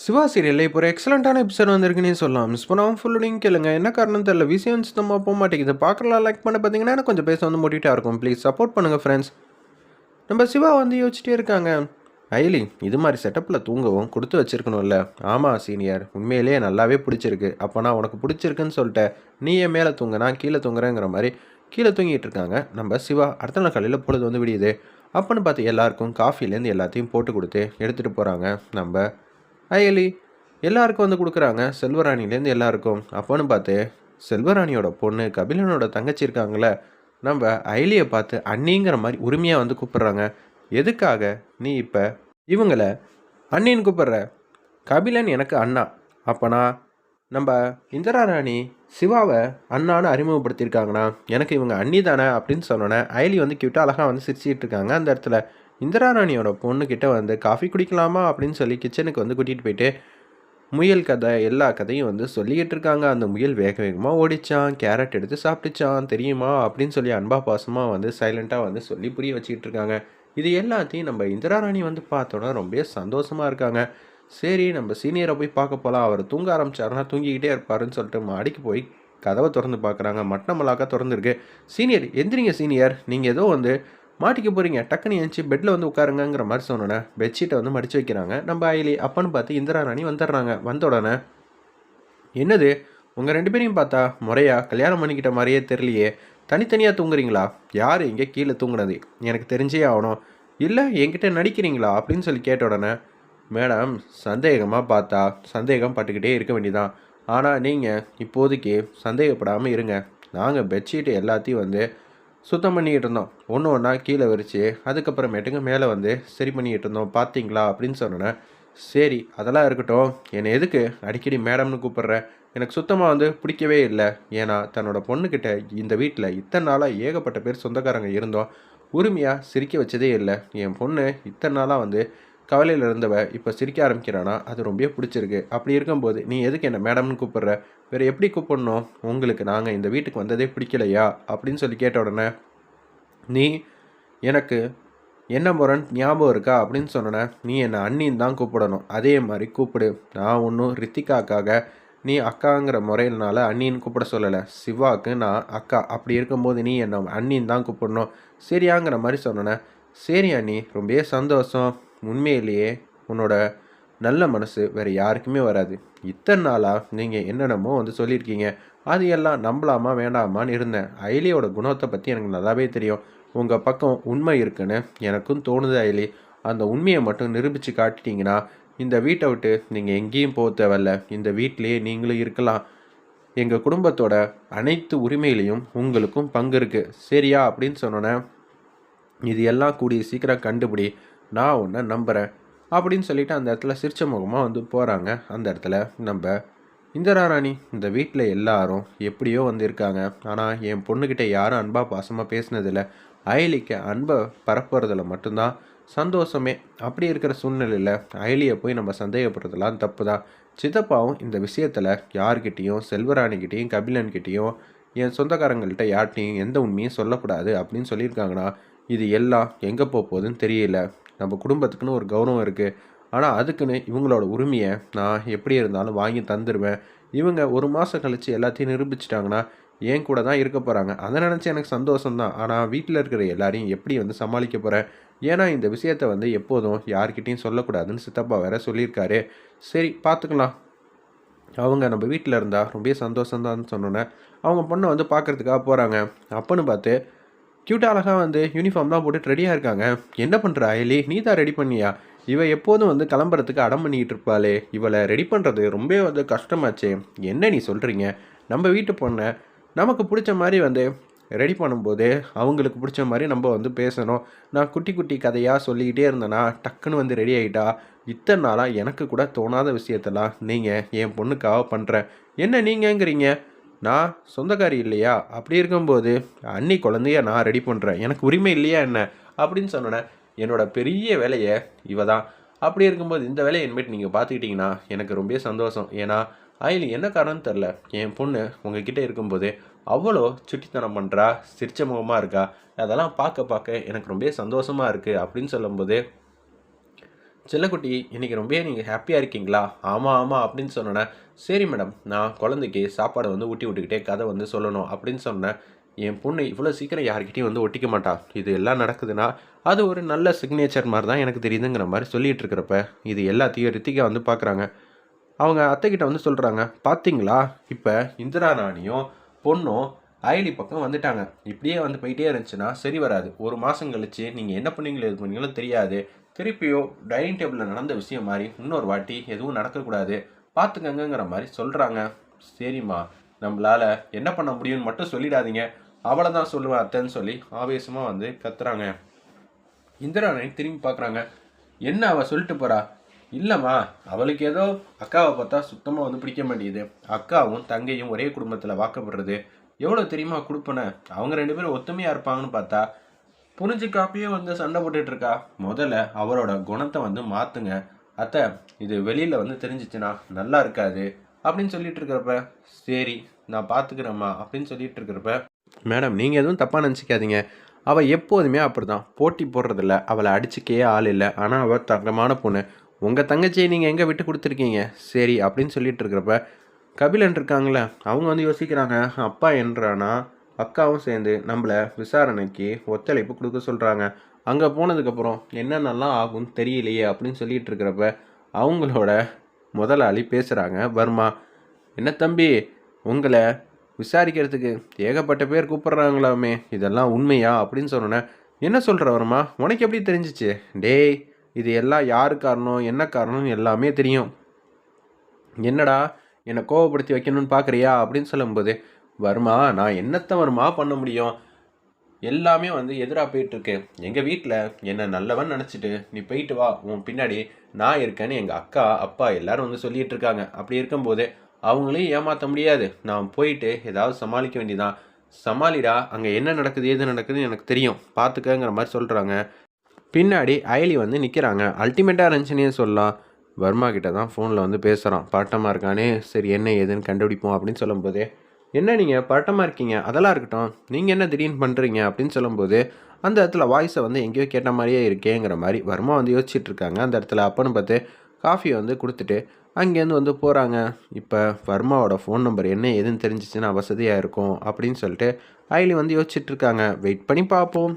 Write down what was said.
சிவா சீரியலில் இப்போ ஒரு எக்ஸலண்ட்டான எபிசோட் வந்திருக்குன்னே சொல்லலாம். மிஸ் பண்ணாமல் ஃபுல்லுடையும் கேளுங்க. என்ன காரணம் தெரியல. விஷயம் சுத்தமாக போக மாட்டேங்குது. பார்க்கலாம். லைக் பண்ண பார்த்தீங்கன்னா எனக்கு கொஞ்சம் பேச வந்து மோட்டிவேட்டாக இருக்கும். ப்ளீஸ் சப்போர்ட் பண்ணுங்கள் ஃப்ரெண்ட்ஸ் நம்ம சிவா வந்து யோசிச்சிட்டே இருக்காங்க. ஐலி இது மாதிரி செட்டப்பில் தூங்கவும் கொடுத்து வச்சிருக்கணும்ல. ஆமாம் சீனியர் உண்மையிலேயே நல்லாவே பிடிச்சிருக்கு. அப்போ நான் உனக்கு பிடிச்சிருக்குன்னு சொல்லிட்டேன். நீ மேலே தூங்க நான் கீழே தூங்குறேங்கிற மாதிரி கீழே தூங்கிட்டு இருக்காங்க. நம்ம சிவா அடுத்த நாள் காலையில் பொழுது வந்து விடியுது. அப்போன்னு பார்த்து எல்லாருக்கும் காஃபிலேருந்து எல்லாத்தையும் போட்டு கொடுத்து எடுத்துகிட்டு போகிறாங்க நம்ம அயலி எல்லாருக்கும் வந்து கொடுக்குறாங்க. செல்வராணிலேருந்து எல்லாருக்கும். அப்போன்னு பார்த்து செல்வராணியோட பொண்ணு கபிலனோட தங்கச்சி இருக்காங்களே நம்ம அயலியை பார்த்து அண்ணிங்கிற மாதிரி உரிமையாக வந்து கூப்பிட்றாங்க. எதுக்காக நீ இப்போ இவங்களை அண்ணின்னு கூப்பிட்ற? கபிலன் எனக்கு அண்ணா. அப்போனா நம்ம இந்திரா ராணி சிவாவை அண்ணான்னு அறிமுகப்படுத்தியிருக்காங்கண்ணா. எனக்கு இவங்க அண்ணி தானே அப்படின்னு சொன்னோன்னே அயலி வந்து கியூட்டாக அழகாக வந்து சிரிச்சிக்கிட்டு இருக்காங்க. அந்த இடத்துல இந்திரா ராணியோட பொண்ணுக்கிட்ட வந்து காஃபி குடிக்கலாமா? அப்படின்னு சொல்லி கிச்சனுக்கு வந்து கூட்டிகிட்டு போயிட்டு முயல் கதை எல்லா கதையும் வந்து சொல்லிக்கிட்டு இருக்காங்க. அந்த முயல் வேக வேகமாக ஓடிச்சான் கேரட் எடுத்து சாப்பிட்டுச்சான் தெரியுமா? அப்படின்னு சொல்லி அன்பா பாசமாக வந்து சைலண்ட்டாக வந்து சொல்லி புரிய வச்சுக்கிட்டு இருக்காங்க. இது எல்லாத்தையும் நம்ம இந்திரா ராணி வந்து பார்த்தோன்னா ரொம்ப சந்தோஷமாக இருக்காங்க. சரி நம்ம சீனியரை போய் பார்க்க போகலாம் அவர் தூங்க ஆரம்பிச்சாருன்னா தூங்கிக்கிட்டே இருப்பாருன்னு சொல்லிட்டு மாடிக்கு போய் கதவை திறந்து பார்க்குறாங்க. மட்டமலாக்கா திறந்துருக்கு. சீனியர் எந்திரிங்க சீனியர் நீங்கள் ஏதோ வந்து மாட்டிக்க போகிறீங்க டக்குன்னு ஏஞ்சி பெட்டில் வந்து உட்காருங்கிற மாதிரி சொன்னோன்னே பெட்ஷீட்டை வந்து மடித்து வைக்கிறாங்க. நம்ம ஐலி அப்பன்னு பார்த்து இந்திரா ராணி வந்துடுறாங்க. வந்த உடனே என்னது? உங்கள் ரெண்டு பேரையும் பார்த்தா முறையாக கல்யாணம் பண்ணிக்கிட்ட மாதிரியே தெரியலையே. தனித்தனியாக தூங்குறீங்களா? யார் இங்கே கீழே தூங்குனது? எனக்கு தெரிஞ்சே ஆகணும். இல்லை என்கிட்ட நடிக்கிறீங்களா? அப்படின்னு சொல்லி கேட்ட உடனே மேடம் சந்தேகமாக பார்த்தா சந்தேகம் பட்டுக்கிட்டே இருக்க வேண்டியதான் ஆனால் நீங்கள் இப்போதைக்கு சந்தேகப்படாமல் இருங்க. நாங்கள் பெட்ஷீட்டு எல்லாத்தையும் வந்து சுத்தம் பண்ணிக்கிட்டு இருந்தோம். ஒன்று ஒன்றா கீழே விரிச்சு அதுக்கப்புறமேட்டுங்க மேலே வந்து சரி பண்ணிக்கிட்டு இருந்தோம் பார்த்தீங்களா அப்படின்னு சொன்னேன் சரி அதெல்லாம் இருக்கட்டும். என்னை எதுக்கு அடிக்கடி மேடம்னு கூப்பிட்ற? எனக்கு சுத்தமாக வந்து பிடிக்கவே இல்லை. ஏன்னா தன்னோட பொண்ணுக்கிட்ட இந்த வீட்டில் இத்தனை நாளாக ஏகப்பட்ட பேர் சொந்தக்காரங்க இருந்தோம். உரிமையாக சிரிக்க வச்சதே இல்லை. என் பொண்ணு இத்தனை நாளாக வந்து கவலையில் இருந்தவ இப்போ சிரிக்க ஆரம்பிக்கிறானா? அது ரொம்ப பிடிச்சிருக்கு. அப்படி இருக்கும்போது நீ எதுக்கு என்ன மேடம்னு கூப்பிட்ற? வேறு எப்படி கூப்பிடணும்? உங்களுக்கு நாங்கள் இந்த வீட்டுக்கு வந்ததே பிடிக்கலையா? அப்படின்னு சொல்லி கேட்ட உடனே நீ எனக்கு என்ன முறைன்னு ஞாபகம் இருக்கா? அப்படின்னு சொன்னேன் நீ என்னை அண்ணின்னு தான் கூப்பிடணும். அதே மாதிரி கூப்பிடு. நான் ஒன்றும் ரித்திகாக்காக நீ அக்காங்கிற முறையினால அண்ணின்னு கூப்பிட சொல்லலை. சிவாவுக்கு நான் அக்கா. அப்படி இருக்கும்போது நீ என்னை அண்ணின்னு தான் கூப்பிடணும். சரியாங்கிற மாதிரி சொன்னேன் சரி அண்ணி. ரொம்பவே சந்தோஷம். உண்மையிலேயே உன்னோட நல்ல மனசு வேறு யாருக்குமே வராது. இத்தனை நாளாக நீங்கள் என்னென்னமோ வந்து சொல்லியிருக்கீங்க. அது எல்லாம் நம்பலாமா வேண்டாமான்னு இருந்தேன். அயலியோட குணத்தை பற்றி எனக்கு நல்லாவே தெரியும். உங்கள் பக்கம் உண்மை இருக்குன்னு எனக்கும் தோணுது அயலி அந்த உண்மையை மட்டும் நிரூபித்து காட்டிட்டீங்கன்னா இந்த வீட்டை விட்டு நீங்கள் எங்கேயும் போக தேவையில்ல. இந்த வீட்டிலேயே நீங்களும் இருக்கலாம். எங்கள் குடும்பத்தோட அனைத்து உரிமையிலையும் உங்களுக்கும் பங்கு இருக்குது சரியா? அப்படின்னு சொன்னோன்னே இது எல்லாம் கூடி சீக்கிரம் கண்டுபிடி. நான் உன்னை நம்புகிறேன் அப்படின்னு சொல்லிட்டு அந்த இடத்துல சிரிச்ச முகமாக வந்து போகிறாங்க அந்த இடத்துல நம்ம இந்திரா ராணி இந்த வீட்டில் எல்லாரும் எப்படியோ வந்திருக்காங்க. ஆனால் என் பொண்ணுக்கிட்ட யாரும் அன்பாக பாசமாக பேசினதில்ல. அயலிக்கு அன்பை பரப்புறதுல மட்டும்தான் சந்தோஷமே. அப்படி இருக்கிற சூழ்நிலையில் அயலியை போய் நம்ம சந்தேகப்படுறதுலாம் தப்பு தான் சித்தப்பாவும் இந்த விஷயத்தில் யார்கிட்டேயும் செல்வராணிக்கிட்டேயும் கபிலன்கிட்டேயும் என் சொந்தக்காரங்கள்கிட்ட யார்கிட்டையும் எந்த உண்மையும் சொல்லக்கூடாது அப்படின்னு சொல்லியிருக்காங்கன்னா இது எல்லாம் எங்கே போக போகுதுன்னு தெரியல. நம்ம குடும்பத்துக்குன்னு ஒரு கௌரவம் இருக்குது ஆனால் அதுக்குன்னு இவங்களோட உரிமையை நான் எப்படி இருந்தாலும் வாங்கி தந்துடுவேன் இவங்க ஒரு மாதம் கழித்து எல்லாத்தையும் நிரூபிச்சிட்டாங்கன்னா என் கூட தான் இருக்க போகிறாங்க அதை நினச்சி எனக்கு சந்தோஷம்தான். ஆனால் வீட்டில் இருக்கிற எல்லாரையும் எப்படி வந்து சமாளிக்க போகிறேன் ஏன்னா இந்த விஷயத்த வந்து எப்போதும் யார்கிட்டையும் சொல்லக்கூடாதுன்னு சித்தப்பா வேற சொல்லியிருக்காரு. சரி பார்த்துக்கலாம் அவங்க நம்ம வீட்டில் இருந்தால் ரொம்ப சந்தோஷம்தான் சொன்னோன்னே அவங்க பொண்ணை வந்து பார்க்குறதுக்காக போகிறாங்க அப்போன்னு பார்த்து க்யூட்டாக அழகாக வந்து யூனிஃபார்ம்லாம் போட்டு ரெடியாக இருக்காங்க. என்ன பண்ணுற அயலி? நீ தான் ரெடி பண்ணியா? இவள் எப்போதும் வந்து கிளம்புறதுக்கு அடம் பண்ணிக்கிட்டு இருப்பாளே. இவளை ரெடி பண்ணுறது ரொம்ப வந்து கஷ்டமாச்சே. என்ன நீ சொல்கிறீங்க நம்ம வீட்டு பொண்ணை நமக்கு பிடிச்ச மாதிரி வந்து ரெடி பண்ணும்போது அவங்களுக்கு பிடிச்ச மாதிரி நம்ம வந்து பேசணும். நான் குட்டி குட்டி கதையாக சொல்லிக்கிட்டே இருந்தேன்னா டக்குன்னு வந்து ரெடி ஆகிட்டா இத்தனை நாளாக எனக்கு கூட தோணாத விஷயத்தெல்லாம் நீங்கள் என் பொண்ணுக்காக பண்ணுறேன் என்ன நீங்கங்கிறீங்க? நான் சொந்தக்காரி இல்லையா? அப்படி இருக்கும்போது அன்னி குழந்தைய நான் ரெடி பண்ணுறேன் எனக்கு உரிமை இல்லையா என்ன? அப்படின்னு சொன்னேன் என்னோட பெரிய வேலையை இவ தான். அப்படி இருக்கும்போது இந்த வேலையை இனிமேட் நீங்கள் பார்த்துக்கிட்டிங்கன்னா எனக்கு ரொம்ப சந்தோஷம். ஏன்னா ஆயில் என்ன காரணம்னு தெரில என் பொண்ணு உங்ககிட்ட இருக்கும்போது அவ்வளோ சுட்டித்தனம் பண்ணுறா சிரிச்ச முகமாக இருக்கா? அதெல்லாம் பார்க்க பார்க்க எனக்கு ரொம்ப சந்தோஷமாக இருக்குது அப்படின்னு சொல்லும்போது செல்லக்குட்டி இன்னைக்கு ரொம்பவே நீங்கள் ஹாப்பியாக இருக்கீங்களா? ஆமாம் ஆமாம் அப்படின்னு சொன்னோன்னே சரி மேடம் நான் குழந்தைக்கு சாப்பாடை வந்து ஊட்டி விட்டுக்கிட்டே கதை வந்து சொல்லணும் அப்படின்னு சொன்னேன் என் பொண்ணு இவ்வளோ சீக்கிரம் யார்கிட்டையும் வந்து ஒட்டிக்க மாட்டா. இது எல்லாம் நடக்குதுன்னா அது ஒரு நல்ல சிக்னேச்சர் மாதிரி தான் எனக்கு தெரியுதுங்கிற மாதிரி சொல்லிட்டு இருக்கிறப்ப இது எல்லாத்தையும் ரித்திகா வந்து பார்க்குறாங்க அவங்க அத்தைக்கிட்ட வந்து சொல்கிறாங்க பார்த்தீங்களா இப்போ இந்திரா ராணியும் பொண்ணும் அயலி பக்கம் வந்துட்டாங்க. இப்படியே வந்து போயிட்டே இருந்துச்சுன்னா சரி வராது. ஒரு மாதம் கழிச்சு நீங்கள் என்ன பண்ணீங்களோ இது பண்ணீங்களோ தெரியாது. திருப்பியோ டைனிங் டேபிளில் நடந்த விஷயம் மாதிரி இன்னொரு வாட்டி எதுவும் நடக்கக்கூடாது. பார்த்துக்கங்கிற மாதிரி சொல்கிறாங்க சரிம்மா நம்மளால் என்ன பண்ண முடியும்னு மட்டும் சொல்லிடாதீங்க. அவளை தான் சொல்லுவேன் அத்தைன்னு சொல்லி ஆவேசமாக வந்து கத்துறாங்க. இந்திரா திரும்பி பார்க்குறாங்க. என்ன அவள் சொல்லிட்டு போறா? இல்லைம்மா அவளுக்கு ஏதோ அக்காவை பார்த்தா சுத்தமாக வந்து பிடிக்க மாட்டேங்குது. அக்காவும் தங்கையும் ஒரே குடும்பத்தில் வாக்கப்படுறது. எவ்வளோ தெரியுமா கொடுப்பன? அவங்க ரெண்டு பேரும் ஒத்துமையாக இருப்பாங்கன்னு பார்த்தா புரிஞ்சுக்காப்பயே வந்து சண்டை போட்டுட்டு இருக்கா முதல்ல அவரோட குணத்தை வந்து மாற்றுங்க அத்தை இது வெளியில் வந்து தெரிஞ்சிச்சுன்னா நல்லா இருக்காது அப்படின்னு சொல்லிட்டு இருக்கிறப்ப சரி நான் பார்த்துக்கிறேம்மா அப்படின்னு சொல்லிட்டு இருக்கிறப்ப மேடம் நீங்கள் எதுவும் தப்பாக நினச்சிக்காதீங்க. அவள் எப்போதுமே அப்படி தான் போட்டி போடுறதில்ல. அவளை அடிச்சுக்கே ஆள் இல்லை. ஆனால் அவள் தங்கமான பொண்ணு. உங்கள் தங்கச்சியை நீங்கள் எங்கே விட்டு கொடுத்துருக்கீங்க? சரி அப்படின்னு சொல்லிட்டு இருக்கிறப்ப கபிலன் இருக்காங்களே அவங்க வந்து யோசிக்கிறாங்க. அப்பா என்றானா? அக்காவும் சேர்ந்து நம்மளை விசாரணைக்கு ஒத்துழைப்பு கொடுக்க சொல்கிறாங்க அங்கே போனதுக்கப்புறம் என்னென்னலாம் ஆகும்னு தெரியலையே அப்படின்னு சொல்லிட்டு இருக்கிறப்ப அவங்களோட முதலாளி பேசுகிறாங்க வர்மா என்ன தம்பி உங்களை விசாரிக்கிறதுக்கு ஏகப்பட்ட பேர் கூப்பிட்றாங்களாமே இதெல்லாம் உண்மையா? அப்படின்னு சொன்னோன்னே என்ன சொல்கிற வருமா உனக்கு எப்படி தெரிஞ்சிச்சு? டேய் இது எல்லாம் யாரு காரணம் என்ன காரணம் எல்லாமே தெரியும். என்னடா என்னை கோவப்படுத்தி வைக்கணும்னு பார்க்குறியா அப்படின்னு சொல்லும்போது வருமா? நான் என்னத்த வருமா பண்ண முடியும்? எல்லாமே வந்து எதிராக போயிட்டுருக்கு. எங்கள் வீட்டில் என்னை நல்லவன் நினச்சிட்டு நீ போயிட்டு வா உன் பின்னாடி நான் இருக்கேன்னு எங்கள் அக்கா அப்பா எல்லாரும் வந்து சொல்லிகிட்டு இருக்காங்க அப்படி இருக்கும்போது அவங்களையும் ஏமாற்ற முடியாது. நான் போயிட்டு ஏதாவது சமாளிக்க வேண்டியதான் சமாளிடா அங்கே என்ன நடக்குது ஏது நடக்குதுன்னு எனக்கு தெரியும். பார்த்துக்கங்கிற மாதிரி சொல்கிறாங்க பின்னாடி அயலி வந்து நிற்கிறாங்க அல்டிமேட்டாக இருந்துச்சுன்னே சொல்லலாம். வர்மா கிட்ட தான் ஃபோனில் வந்து பேசுகிறான் பாட்டமாக இருக்கானே? சரி என்ன ஏதுன்னு கண்டுபிடிப்போம் அப்படின்னு சொல்லும்போதே என்ன நீங்கள் பட்டமாக இருக்கீங்க? அதெல்லாம் இருக்கட்டும். நீங்கள் என்ன திடீர்னு பண்ணுறீங்க அப்படின்னு சொல்லும்போது அந்த இடத்துல வாய்ஸை வந்து எங்கேயோ கேட்ட மாதிரியே இருக்கேங்கிற மாதிரி வர்மா வந்து யோசிச்சுட்டு இருக்காங்க. அந்த இடத்துல அப்பன்னு பார்த்து காஃபியை வந்து கொடுத்துட்டு அங்கேருந்து வந்து போகிறாங்க இப்போ வர்மாவோட ஃபோன் நம்பர் என்ன ஏதுன்னு தெரிஞ்சிச்சுன்னா வசதியாக இருக்கும் அப்படின்னு சொல்லிட்டு ஐலி வந்து யோசிச்சுட்டு இருக்காங்க. வெயிட் பண்ணி பார்ப்போம்.